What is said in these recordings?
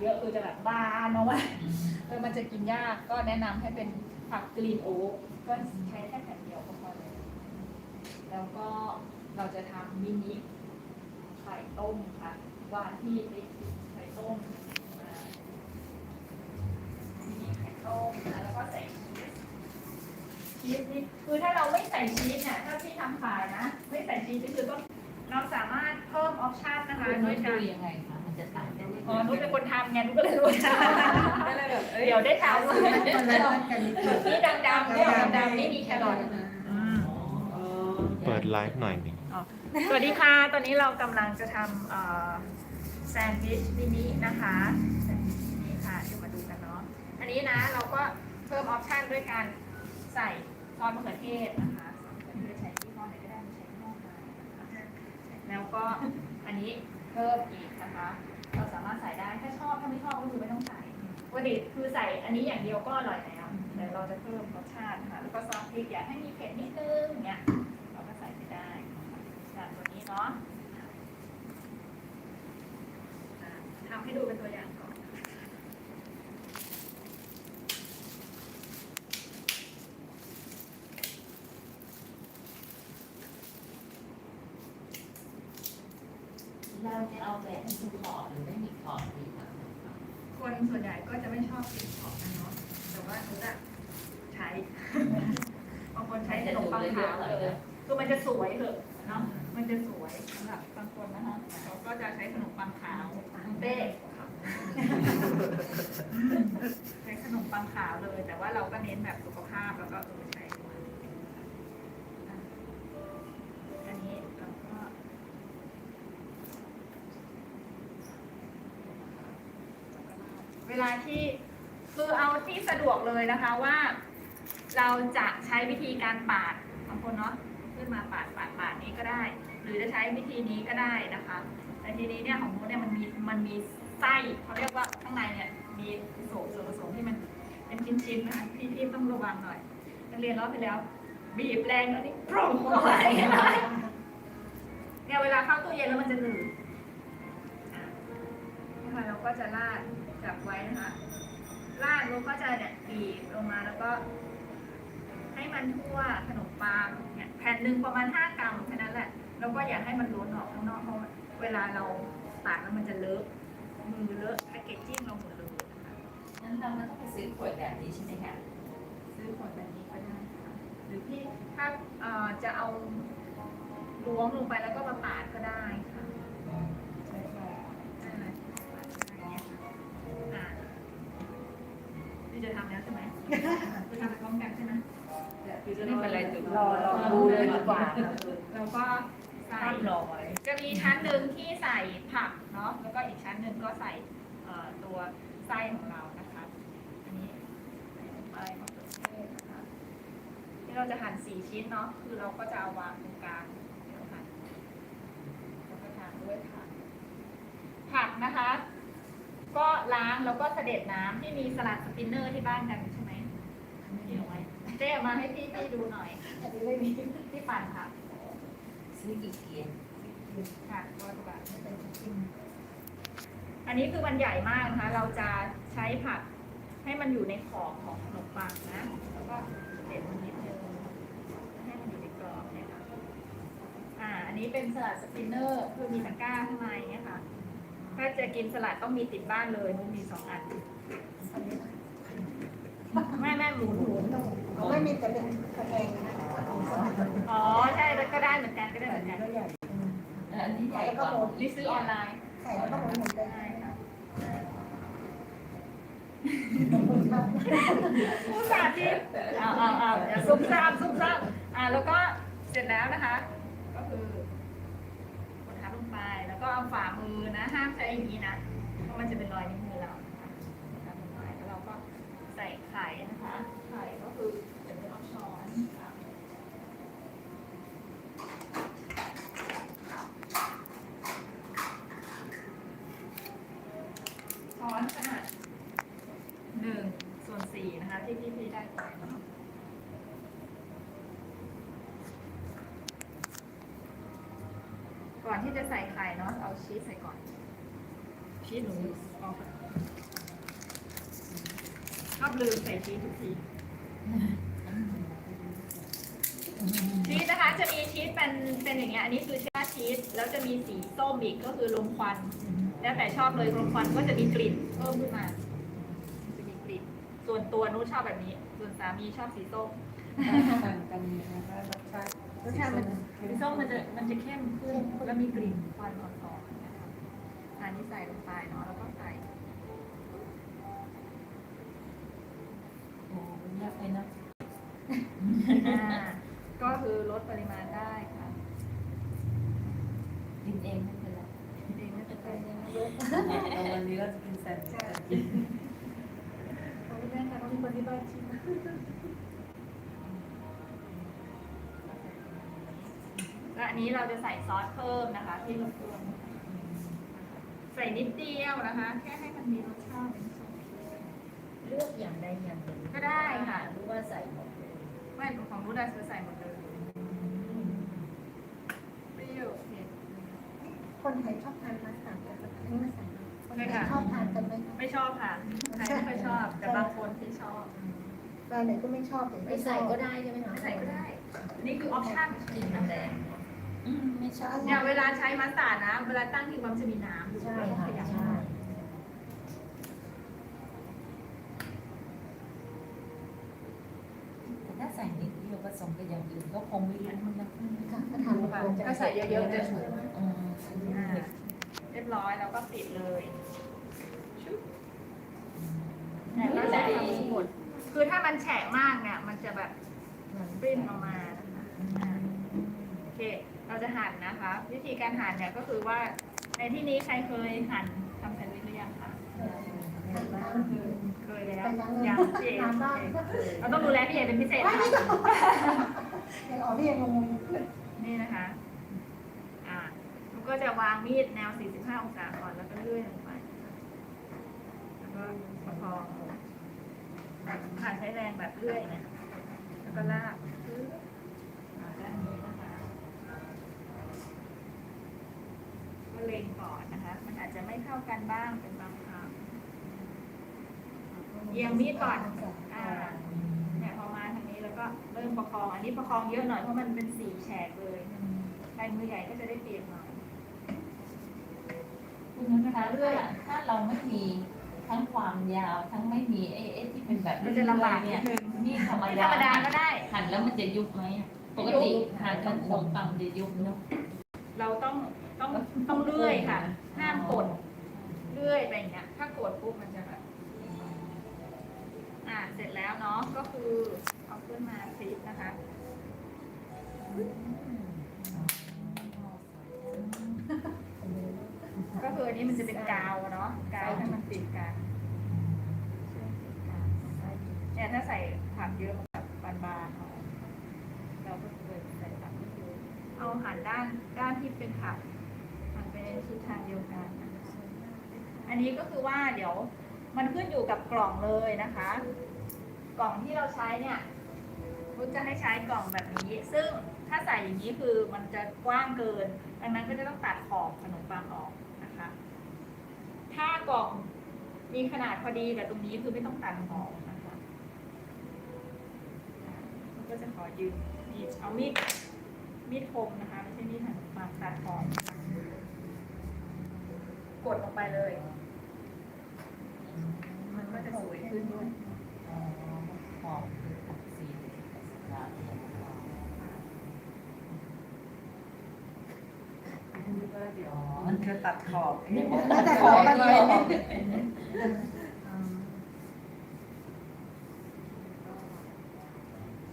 เยอะคือจะแบบบานออกมาเออมันจะกินยากก็แนะนำให้เป็นผักกรีนโอ๊กก็ใช้แค่แผ่นเดียวก็พอเลย แล้วก็เราจะทำมินิไข่ต้มค่ะวางที่ติ๊กไข่ต้มมามินิไข่ต้มนะแล้วก็ใส่ชีสชีสนี่คือถ้าเราไม่ใส่ชีสเนี่ยถ้าที่ทำขายนะ ไม่ใส่ชีสก็คือต้องเราสามารถเพิ่มออปชั่นนะคะคุณโดนุ้ยยกาดูรยังไงคะ อ๋อไงนุ้ยเป็นคนทำไงนุ้ยก็เลยรู้ก็เลยแบบเอ้ยเดี๋ยวได้ทำคนละต้นกันนิดนึงนี่ดำๆเนี่ยดำๆนี่มีแครอทอืมอ๋อเปิดไลฟ์หน่อยหนึ่งสวัสดีค่ะ ตอนนี้เรากำลังจะทำเอ่อแซนด์วิชมินินะคะแซนด์วิชมินิค่ะ เดี๋ยวมาดูกันเนาะ อันนี้นะเราก็เพิ่มออปชันด้วยการใส่ซอสมะเขือเทศนะคะซอสมะเขือเทศใช้ที่ห้อไหนก็ได้ไม่ใช้ที่ห้อไหนนะคะแล้วก็อันนี้เพิ่มอีกนะคะเรา สามารถใส่ได้ถ้าชอบถ้าไม่ชอบก็คือไม่ต้องใส่ปกติคือใส่อันนี้อย่างเดียวก็อร่อยแล้วแต่เราจะเพิ่มรสชาตินะคะแล้วก็ซอสพริกอยากให้มีเผ็ดนิดนึงอย่างเงี้ยเราก็ใส่ไปได้จากตัวนี้เนาะอะทำให้ดูเป็นตัวอย่าง ก่อนเราจะเอาแบบให้มีขอบหรือไม่มีขอบดีคะคนส่วนใหญ่ก็จะไม่ชอบกินของนะเนาะ แต่ว่าหนูจะใช้ บางคนใช้ขนมปังขาวเลยคือมันจะสวยเถอะเนาะ มันจะสวยสำหรับบางคนนะคะเราก็จะใช้ขนมปังขาวเต้ใช้ขนมปังขาวเลย แต่ว่าเราก็เน้นแบบสุขภาพแล้วก็เออใช้มาอะอันนี้เราก็ เว ลาที่คือเอาที่สะดวกเลยนะคะว่า เราจะใช้วิธีการปาดบางคนเนาะขึ้นมาปาดปาดปาดนี้ก็ได้ หรือจะใช้วิธีนี้ก็ได้นะคะ แต่ทีนี้เนี่ยของโน้ตเนี่ยมันมีมันมีไส้เขาเรียกว่าข้างในเนี่ยมีโสมส่วนผสมที่มันเป็นชิ้นๆนะคะพี่พี่ต้องระวังหน่อยนักเรียนรอบที่แล้ว บีบแรงแล้วนี่โปร่งเข้าไปเนี่ยเวลาเข้าตู้เย็นแล้วมันจะหนืดอะ นะคะเราก็จะราดจับไว้นะคะราดแล้วก็จะเนี่ยบีบลงมาแล้วก็ ให้มันทั่วขนมปังเนี่ยแผ่นหนึ่งประมาณ 5 กรัมแค่นั้นแหละแล้วก็อย่าให้มันล้นออกข้างนอกเพราะว่าเวลาเราตักแล้วมันจะเลอะมือเลอะแพคเกจจิ้งเราหมดเลยนะคะงั้นเราไม่ต้องไปซื้อขวดแบบนี้ใช่ไหมคะซื้อขวดแบบนี้ก็ได้ค่ะหรือพี่ถ้าเอ่อจะเอาล้วงลงไปแล้วก็มาปาดก็ได้ค่ะ นี่จะทำแล้วใช่ไหมจะทำไปพร้อมกันใช่ไหมเดี๋ยวคือจะไม่เป็นไรจุดรอรอดูเลยดีกว่าแล้วก็ใส่ภาพรอไว้จะมีชั้นหนึ่งที่ใส่ผักเนาะแล้วก็อีกชั้นหนึ่งก็ใส่เอ่อตัวไส้ของเรานะคะอันนี้ใส่ลงไปมะเขือเทศนะคะที่เราจะหั่นสี่ชิ้นเนาะคือเราก็จะเอาวางตรงกลางเดี๋ยวหั่นแล้วก็ทานด้วยผักผักนะคะ ก็ล้างแล้วก็เสด็จน้ำที่มีสลัดสปินเนอร์ที่บ้านกันใช่ไหมที่เอาไว้เจ๊เอามาให้พี่พี่ดูหน่อยอันนี้ไม่มีที่ปั่นค่ะซื้อกี่เกียร์ค่ะร้อยกว่าบาทไม่เป็นชิ้นอันนี้คือมันใหญ่มากนะคะ เราจะใช้ผักให้มันอยู่ในขอบของขนมปังนะ แล้วก็เด็ดมันนิดนึงให้มันอยู่ในกรอบเนี่ยค่ะ อ่า อันนี้เป็นสลัดสปินเนอร์คือมีตะกร้าข้างในเนี่ยค่ะ ถ้าจะกินสลัดต้องมีติดบ้านเลยมันมีสองอัน ไม่ไม่หมูหมูต้องหมูไม่มีแต่เป็นคะแนนอ๋อใช่แล้วก็ได้เหมือนกันก็ได้เหมือนกันก็ใหญ่อันนี้ใหญ่กว่านี่ซื้อออนไลน์ใส่แล้วก็หมุนหมุนได้ได้ค่ะผู้สาธิตเอาเอาเอาอย่าซุ่มซ่ามซุ่มซ่ามอ่าแล้วก็เสร็จแล้วนะคะ ก็คือกดทับลงไป แล้ว ก็เอาฝ่ามือนะ ห้ามใช้อย่างนี้นะ เพราะมันจะเป็นรอยนิ้วมือเรานะคะกดทับลงไปแล้วเราก็ใส่ไข่นะคะ ไข่ก็คือเดี๋ยวจะเอาช้อนค่ะช้อนขนาดหนึ่งส่วนสี่นะคะ ที่พี่พี่ได้ไปเนาะ ก่อนที่จะใส่ไข่เนาะเอาชีสใส่ก่อน ชีสหนูเอาอบลืมใส่ชีสทุกทีชีสนะคะจะมีชีสเป็นเป็นอย่างเงี้ยอันนี้คือชาชีสแล้วจะมีสีส้มอีกก็คือลมควัน แล้วแต่ชอบเลยลมควันก็จะมีกลิ่นเพิ่มขึ้นมาจะมีกลิ่นส่วนตัวนู้นชอบแบบนี้ ส่วนสามีชอบสีส้มต่างกันนะคะรสชาติรสชาติมัน สีส้มมันจะมันจะเข้มขึ้นแล้วมีกลิ่นควันอ่อนๆนะคะอันนี้ใส่ลงไปเนาะแล้วก็ใส่โอ้ยากไปนะอ่าก็คือลดปริมาณได้ค่ะกินเองไม่เป็นไรเองไม่เป็นไรวันนี้เราจะกินแซนด์วิชขอบคุณแม่ค่ะต้องมีคนที่บ้านชิม นนี้เราจะใส่ซอสเพิ่มนะคะ ที่เราเพิ่มใส่นิดเดียวนะคะ แค่ให้มันมีรสชาติเป็นซอสเลือกอย่างใดอย่างหนึ่งก็ได้ค่ะ หรือว่าใส่หมดเลยไม่ของนูดาคือใส่หมดเลยเปรี้ยวเผ็ดคนไทยชอบทานมัสตาร์ดกับอันนี้มาใส่คนไทยใช่ค่ะชอบทานกันไหมคะไม่ชอบค่ะใครไม่ค่อยชอบ แต่บางคนที่ชอบรายไหนก็ไม่ชอบแต่ไม่ใส่ก็ได้ใช่ไหมคะไม่ใส่ก็ได้ นี่คือออปชั่นกินน้ำแดง อืมไม่ชอบเนี่ยเวลาใช้มัสตาร์ดนะ เวลาตั้งทิ้งมันจะมีน้ำอยู่ใช่เราต้องค่ะขยำใช่ แต่ถ้าใส่นิดเดียวผสมกับอย่างอื่นก็คงไม่รู้นะค่ะถ้าทานแล้วคงจะถ้าใส่เยอะๆจะฉุนอืมอ่าเรียบร้อยแล้วก็ปิดเลยชุบเนี่ยก็จะทำหมดคือถ้ามันแฉะมากเนี่ย มันจะแบบปริ้นออกมานะคะอ่าโอ เคเราจะหั่นนะคะ วิธีการหั่นเนี่ยก็คือว่าในที่นี้ใครเคยหั่นทำแซนด์วิชหรือยังคะทานบ้างเคยแล้วไปยังยังพี่เอทานบ้างเราต้องดูแลพี่เอเป็นพิเศษไม่ค่ะไม่ต้องยังอ๋อพี่ยังงงนี่นะคะอ่ามันก็จะวางมีดแนว 45 องศาก่อนแล้วก็เลื่อยลงไปนะคะแล้วก็ประคองผ่านใช้แรงแบบเลื่อยนะแล้วก็ลากปึ๊บมาด้านนี้นะคะ ก็เล็งก่อนนะคะ มันอาจจะไม่เท่ากันบ้างเป็นบางครั้งเอียงมีดก่อนอ่าเนี่ยพอมาทางนี้แล้วก็เริ่มประคอง อันนี้ประคองเยอะหน่อยเพราะมันเป็นสี่แฉกเลยใครมือใหญ่ก็จะได้เปรียบหน่อยคุณนัทคะเรื่อยถ้าเราไม่มีทั้งความยาวทั้งไม่มีไอ้ไอ้ที่เป็นแบบมันจะลำบากนิเนี่ดยนึงนี่ธรรมไม่ธดารรมดาก็ได้หั่นแล้วมันจะยุบไหมปกติหั่นกันขนมปังจะยุบเนาะเราต้อง ต้องต้องเลื่อยค่ะห้ามกดเลื่อยไปอย่างเงี้ยถ้ากดปุ๊บมันจะแบบอ่าเสร็จแล้วเนาะก็คือเอาขึ้นมาพลิกนะคะก็คืออันนี้มันจะเป็นกาวอะเนาะกาวให้มันติดกันเชื่อมติดกันเนี่ยถ้าใส่ผักเยอะมันแบบบานๆหน่อยเราก็เลยใส่ผักเยอะๆเอาหันด้านด้านที่เป็นผักหันไปใน ทางเดียวกัน อันนี้ก็คือว่าเดี๋ยวมันขึ้นอยู่กับกล่องเลยนะคะ กล่องที่เราใช้เนี่ยรุ้จะให้ใช้กล่องแบบนี้ ซึ่งถ้าใส่อย่างนี้คือมันจะกว้างเกิน ดังนั้นก็จะต้องตัดขอบขนมปังออกนะคะ ถ้ากล่องมีขนาดพอดีกับตรงนี้คือไม่ต้องตัดขอบนะคะก็จะขอยืมมีดเอามีดมีดคมนะคะ ไม่ใช่มีดหั่นขนมปังตัดขอบ กดลงไปเลย มันก็จะสวยขึ้นด้วยอ๋อหอมคือผักซีร้านเนี่ยอ๋อมันคือตัดขอบไม่หมดแล้วแต่ขอบมันเลย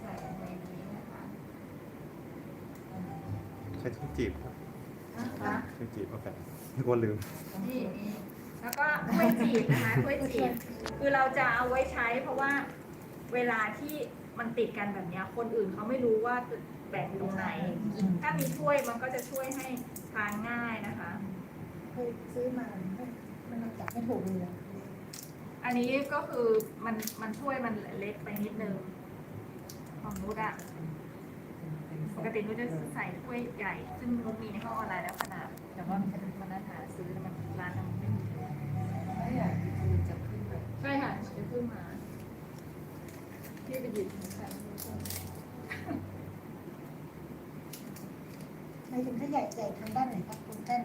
ใส่ในนี้นะคะ ใช้ที่จีบครับ นะคะ ที่จีบ กาแฟไม่กลัวลืม นี่นี่แล้วก็ถ้วยจีบนะคะถ้วยจีบคือเราจะเอาไว้ใช้เพราะว่าเวลาที่มันติดกันแบบเนี้ยคนอื่นเขาไม่รู้ว่าจะแบ่งตรงไหน ถ้ามีถ้วยมันก็จะช่วยให้ทานง่ายนะคะ เคยซื้อมา มันจับไม่ถูกเลยอันนี้ก็คือมันมันถ้วยมันเล็กไปนิดนึงของนุชอะป กตินุชจะใส่ถ้วยใหญ่ ซึ่งนุชมีในห้องออนไลน์แล้วขนาด แต่ว่ามันมันน่าหาซื้อแล้วมันร้านนั้นไม่มีไม่อยากคือจะขึ้นแบบใช่ค่ะจะขึ้นมาไปหยิบค่ะหมายถึงถ้าใหญ่ใหญ่ทางด้านไหนครับคุณเต้น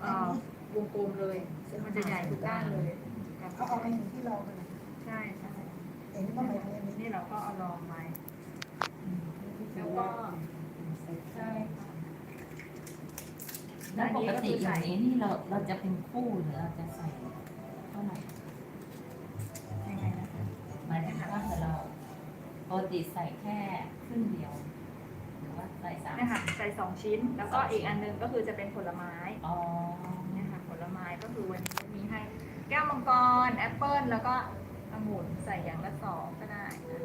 เอ่อวงกลมเลย มันจะใหญ่ทุกด้านเลยเขาเอาไปถึงที่รองกันนะใช่ใช่เห็นว่าหมายถึงอันนี้นี่เราก็เอาลองไว้ แล้วก็ใช่ค่ะแล้วปกติอย่างนี้นี่เราเราจะเป็นคู่หรือเราจะใส่เท่าไหร่ยังไงนะคะหมายถึงว่าเราปกติใส่แค่ครึ่งเดียว หรือว่าใส่สามเนี่ยค่ะใส่สองชิ้น แล้วก็อีกอันหนึงก็คือจะเป็นผลไม้อ๋อเนี่ยค่ะผลไม้ก็คือวันนี้มีให้แก้วมังกรแอปเปิ้ลแล้วก็องุ่นใส่อย่างละสองก็ได้นะ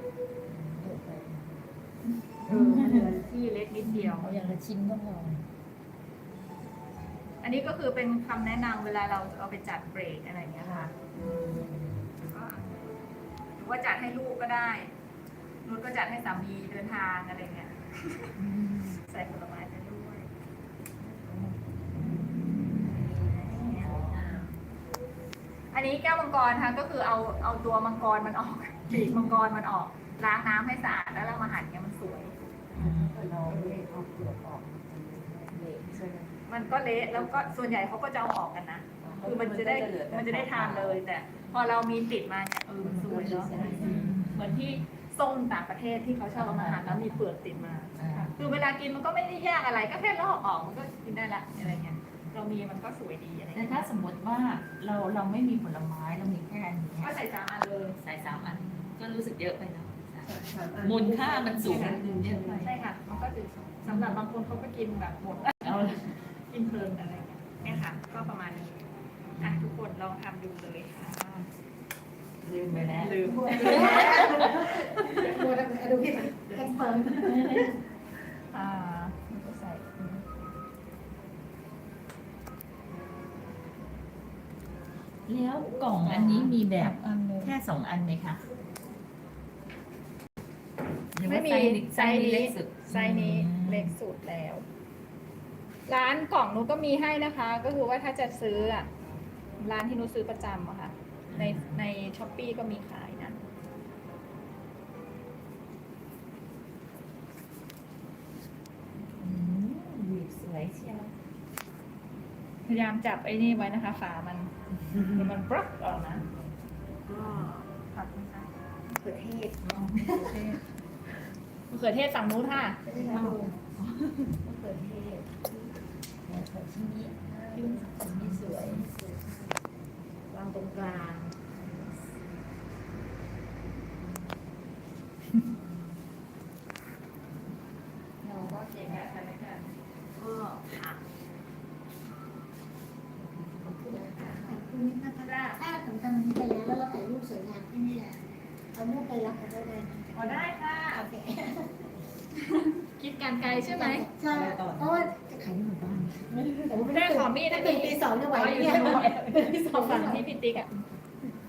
เออเหลือที่เล็กนิดเดียว เอาอย่างละชิ้นก็พออันนี้ก็คือเป็นคำแนะนำเวลาเราเอาไปจัดเบรกอะไรอย่างเงี้ยค่ะก็หรือว่าจัดให้ลูกก็ได้นุชก็จัดให้สามีเดินทางอะไรเงี้ย ใส่ผลไม้ไปด้วยอันนี้แก้วมังกรค่ะก็คือเอาเอาตัวมังกรมันออกปีกมังกรมันออก ล้างน้ำให้สะ มมันก็เละแล้วก็ส่วนใหญ่เขาก็จะเอาออกกันนะ คือมันจะได้มันจะได้ทานเลย แต่ พอเรามีติดมาเนี่ยเออมันสวยเนาะเหมือนที่ส้มต่างประเทศที่เขาชอบเอามาหั่นแล้วมีเปลือกติดมา คือเวลากินมันก็ไม่ได้ยากอะไร ก็แค่ลอกออกมันก็กินได้ละอะไรเงี้ยเรามีมันก็สวยดีอะไรแต่เงี้ยถ้าสมมติว่าเราเราไม่มีผลไม้เรามีแค่อันนี้ก็ใส่สามอันเลยใส่สามอันก็รู้สึกเยอะไปเนาะ มูลค่ามันสูงเยอะไปใช่ค่ะ มันก็จะสำหรับบางคนเขาก็กินแบบหมดเอาละกินเพลินอะไรเงี้ยเนี่ยค่ะ ก็ประมาณนี้อะทุกคนลองทำดูเลยค่ะ ลืมไปแล้วลืมมัวแล้วดูพี่มันคอนเฟิร์มอ่ามันก็ใส่แล้วกล่องอันนี้มีแบบอันเลยแค่สองอันไหมคะ หรือว่าไม่มีไซส์นี้ไซส์นี้เล็กสุดไซส์นี้เล็กสุดแล้ว ร้านกล่องนู้นก็มีให้นะคะ ก็คือว่าถ้าจะซื้ออะร้านที่นุ้ซื้อประจำอะค่ะ ในในช้อปปีก็มีขายนะ อืมบีบสวยเชียวพยายามจับไอ้นี่ไว้นะคะ ฝามันเดี๋ยวมันบล็อกออกนะก็ผัดนะคะเขือเทศมะเขือเทศ มะเขือเทศฝั่งนู้นค่ะมะเขือเทศมะเขือชิ้นนี้ชิ้นนี้สวยวางตรงกลางเราก็เกะกะกันแล้วกันก็ผักขอบคุณนะคะถ้าถึงทำนี้ไปแล้วแล้วเราถ่ายรูปสวยงามที่นี่แหละเอารูปไปรับกันได้เลยนะพอได้ค่ะ โอเค คิดการไกล ใช่ไหมใช่เพราะว่าจะขายในหมู่บ้านแต่ว่าได้ขอมีดนะเป็นปีสองจะไหวไหมเนี่ยที่สองฝั่งที่พี่ติ๊กอะ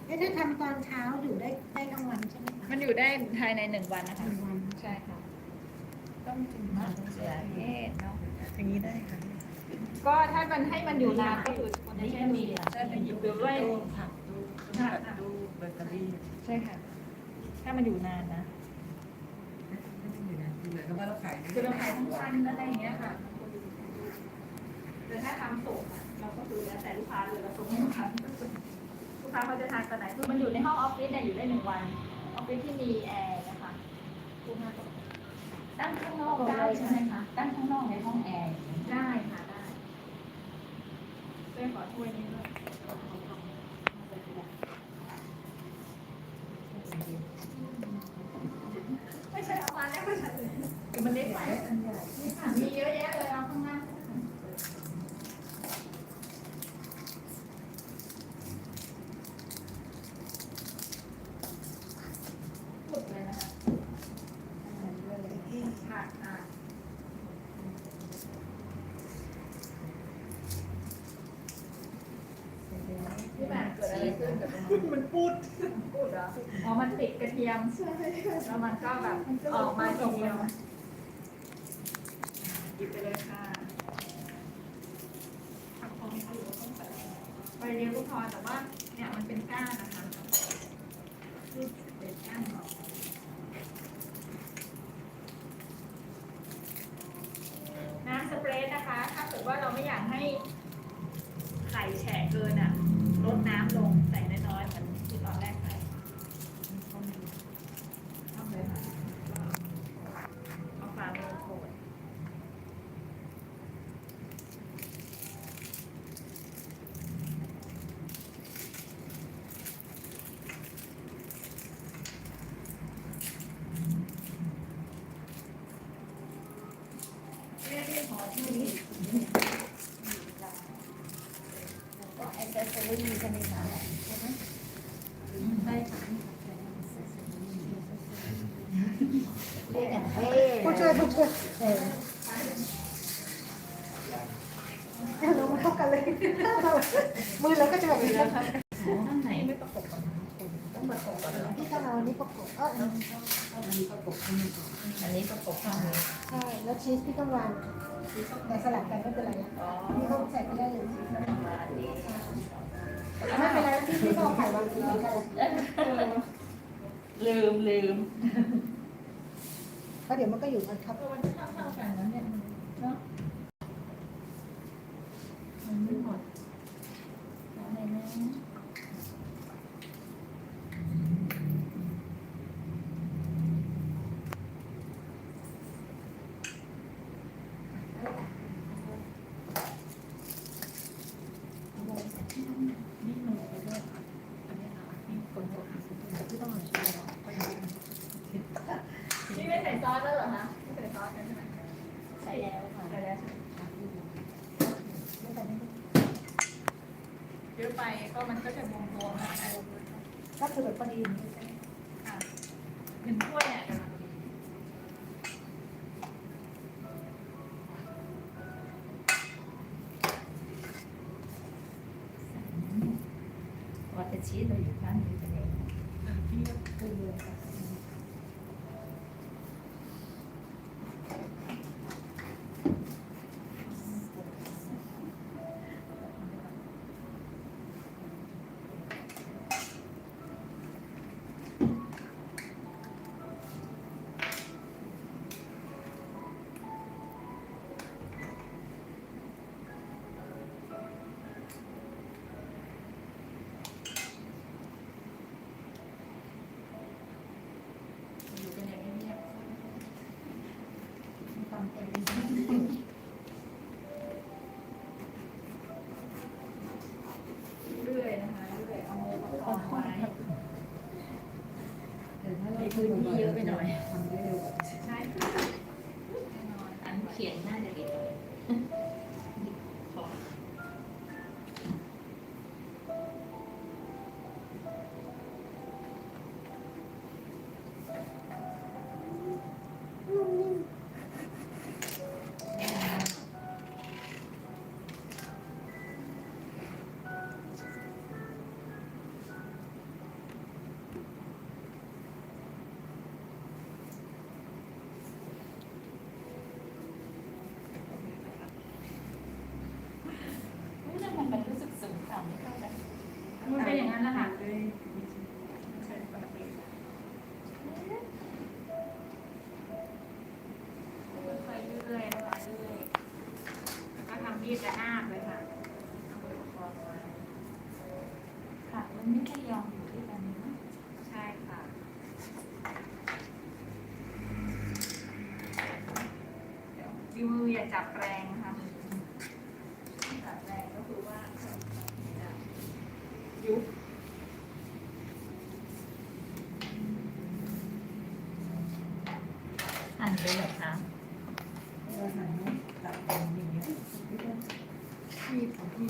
เอ๊ะถ้าทำตอนเช้าอยู่ได้ได้ทั้งวันใช่ไหมคะมันอยู่ได้ภายในหนึ่งวันนะหคะนึ่งวันใช่ค่ะต้องถึงมะเขือเทศเนาะอย่างนี้ได้ค่ะ ก็ถ้ามันให้มันอยู่นานก็คือควรจะใช้มีดใช่จะหยิบดูด้วยผักดูเบเกอรี่ใช่ค่ะ ถ้ามันอยู่นานนะเห มือนกับว่าเราขายคือเราขายทั้งวันอะไรอย่างเงี้ยค่ะแต่ถ้าทำส่งอะเราก็คือแล้วแต่ลูกค้าเลยเราส่งให้ลูกค้าลูกค้าเขาจะทานตอนไหนคือมันอยู่ในห้องออฟฟิศเนี่ยอยู่ได้หนึ่งวันออฟฟิศที่มีแอร์นะคะลูกค้าก็ตั้งข้างนอกได้ใช่ไหมคะตั้งข้างนอกในห้องแอร์ได้ค่ะได้ช่วยขอถ้วยนี้ด้วยไม่ใช่เอามาแล้วก็ใช่คือมันเล็กไปนี่ค่ะมีเยอะแยะเลยเอาข้างหน้าหมดเลยนะคะค่ะอะ พี่แหม่เกิดอะไรขึ้นกับ มันพูดพูดเหรออ๋อมันติดกระเทียมใช่แล้วมันก็แบบออกมาทีเดียว ชีสพี่ต้องวางแต่สลับกันไม่เป็นไรพี่ต้องใส่ไม่ได้เลยไม่เป็นไรพี่พี่ก็เอาไข่วางทีกันลืมลืมเพราะเดี๋ยวมันก็อยู่กันครับมันจะเข้าๆกันแล้วเนี่ยเนาะ ก็คือแบบพอดีอย่างนี้ใช่ไหมค่ะหนึ่งถ้วยเนี่ยกำลังอดีวัดชีสเราอยู่ข้างนี้ something. จับแรงค่ะจับแรงก็คือว่ายุบอันไปเลยค่ะมีของพี่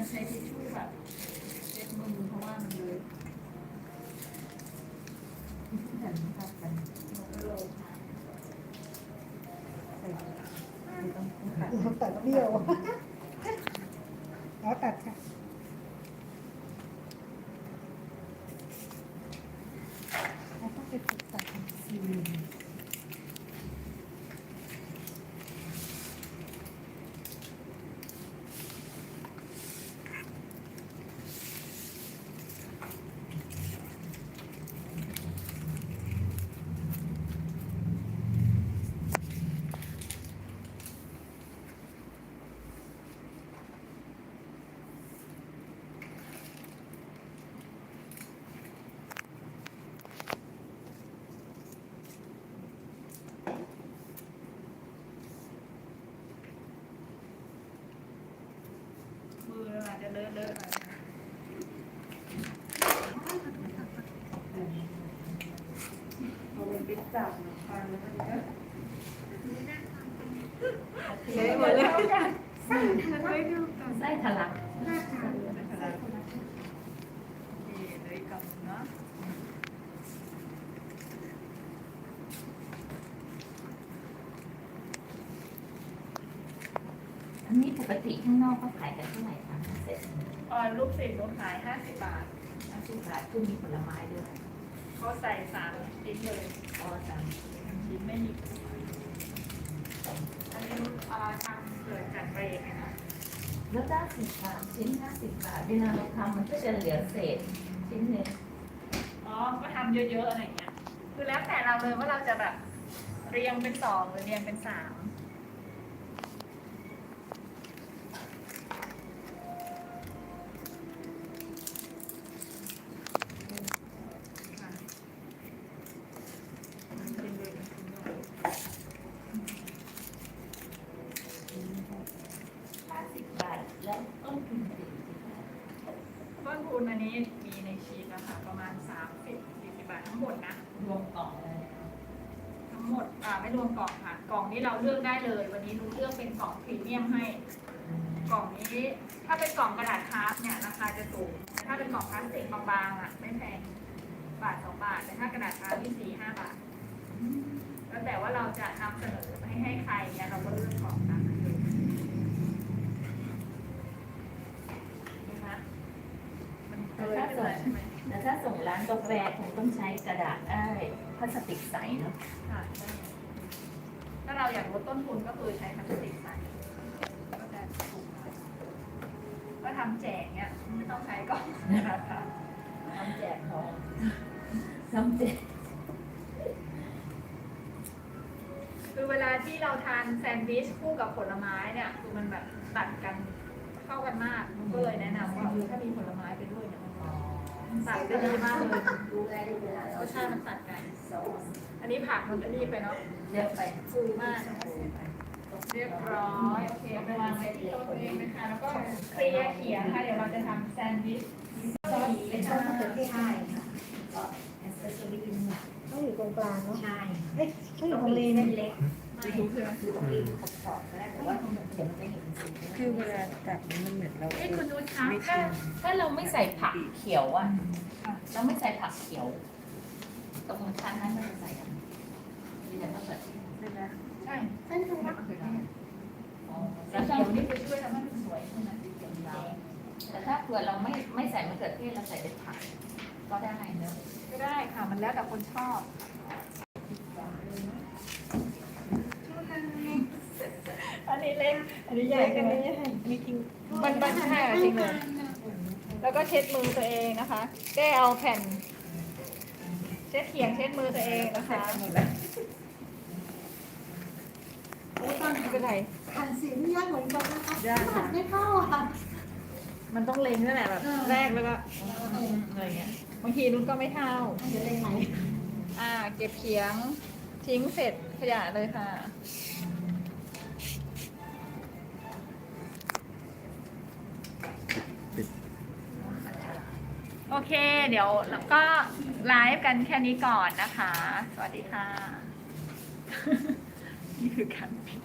พยายามใช้ทิชชู่แบบเช็ดมือเพราะว่ามันเลยกันครับกันมันก็เลยใส่ไม่ต้องตัดตัดเบี้ยวแล้วตัดค่ะ แล้วต้องไปฝึกตัดซีน มืออาจจะเลอะเลอะหน่อยนะ เอาเป็นปิ๊ก จับนะฟังแล้วมันก็เละหมดแล้วกันไส้ทะลักหน้าทางนี่เลยกับเนาะอันนี้ปกติข้างนอกเขาขายกันเท่าไหร่คะเสร็จออนลูกศิษย์ลูกขายห้าสิบบาทน้ำซุปขายคือมีผลไม้ด้วยเขาใส่สามชิ้นเลย ก็จะ ชิ้นไม่มีอันนี้อ่าทำเกิดจากเบรกนะคะ แล้วได้สิบบาทชิ้นห้าสิบบาทเวลาเราทำมันก็จะเหลือเศษชิ้นหนึ่งอ๋อก็ทำเยอะๆอะไรอย่างเงี้ย คือแล้วแต่เราเลยว่าเราจะแบบเรียงเป็นสองหรือเรียงเป็นสามค่ะ ห้าสิบบาทแล้วต้นทุนสี่สิบบาท ต้นทุนอันนี้มีในชีตนะคะประมาณ 30 40บาททั้งหมดนะ รวมกล่องเลย ทั้งหมด อ่าไม่รวมกล่องค่ะ กล่องนี้เราเลือกได้เลย วันนี้หนูเลือกเป็นกล่องพรีเมียมให้ กล่องนี้ ถ้า เป็นกล่องกระดาษคราฟต์เนี่ยราคาจะสูงแต่ถ้าเป็นกล่องพลาสติกบางๆอะไม่แพงบาทสองบาท แต่ถ้ากระดาษคราฟต์นี่สี่ห้าบาทแล้วแต่ว่าเราจะนำเสนอให้ให้ใครเนี่ยเราก็เลือกกล่องตามนั้นเลยนะคะมันเออไม่เป็นไรใช่ไหมแต่ถ้าส่งร้านกาแฟคงต้องใช้กระดาษไอ้ายพลาสติกใสเนาะค่ะใช่ถ้าเราอยากลดต้นทุนก็คือใช้พลาสติกใส ทำแจกเนี่ยไม่ต้องใช้กล่องนะคะทำแจกของทำแจกคือเวลาที่เราทานแซนด์วิชคู่กับผลไม้เนี่ยคือมันแบบตัดกันเข้ากันมากก็เลยแนะนำว่าเออถ้ามีผลไม้ไปด้วยเนี่ยมันตัดได้ดีมากเลยดูแลได้เวลารสชาติมันตัดกันสองอันนี้ผักมันอันนี้ไปเนาะเยอะไปฟูมาก เรียบร้อย โอเคเอาไปวางไว้ที่โต๊ะตัวเองนะคะ แล้วก็เคลียร์เขียงค่ะ เดี๋ยวเราจะทำแซนด์วิชซอสเป็นช่องมะเขือเทศใช่ค่ะก็แอสเซสซอรี่เนี่ยต้องอยู่ตรงกลางเนาะใช่เอ๊ะต้องอต้ยู่องตรงมีเลนเส้นเล็กไม่รู้คือคือต้องรีบขอบๆก็ได้แต่ว่าเดี๋ยวมันจะเห็นสีคือเวลาตัดมันเหมือนเราเอ้ยคุณนุชคะถ้าถ้าเราไม่ใส่ผักเขียวอะเราไม่ใส่ผักเขียวตรงชั้นนั้นเราจะใส่อะไรมีแต่มะเขือเทศใช่ไหม ใช่เส้นตรงนั้นอ๋อสีเขียวนี่คือช่วยทำให้มันสวยใช่ไหมสีเขียวเราแต่ถ้าเผื่อเราไม่ไม่ใส่มะเขือเทศเราใส่เป็นผักก็ได้เนอะก็ได้ค่ะ มันแล้วแต่คนชอบอันนี้เล็ก อันนี้ใหญ่กันนี้มีจริงมันมันใช่จริงเลยแล้วก็เช็ดมือตัวเองนะคะ ได้เอาแผ่น เช็ดเขียงเช็ดมือตัวเองนะคะ โอ้ตอน ไม่เป็นไรอ่านเสียงยากเหมือนกันนะคะตัดไม่เข้าอะมันต้องเล็งนั่นแหละแบบแรกแล้วก็อะไรเงี้ยบางทีนุ่นก็ไม่เท่าเดี๋ยวเล่นไหนอ่า เก็บเขียงทิ้งเสร็จขยะเลยค่ะปิดโอเค เดี๋ยวเราก็ไลฟ์กันแค่นี้ก่อนนะคะ สวัสดีค่ะ นี่คือการปิด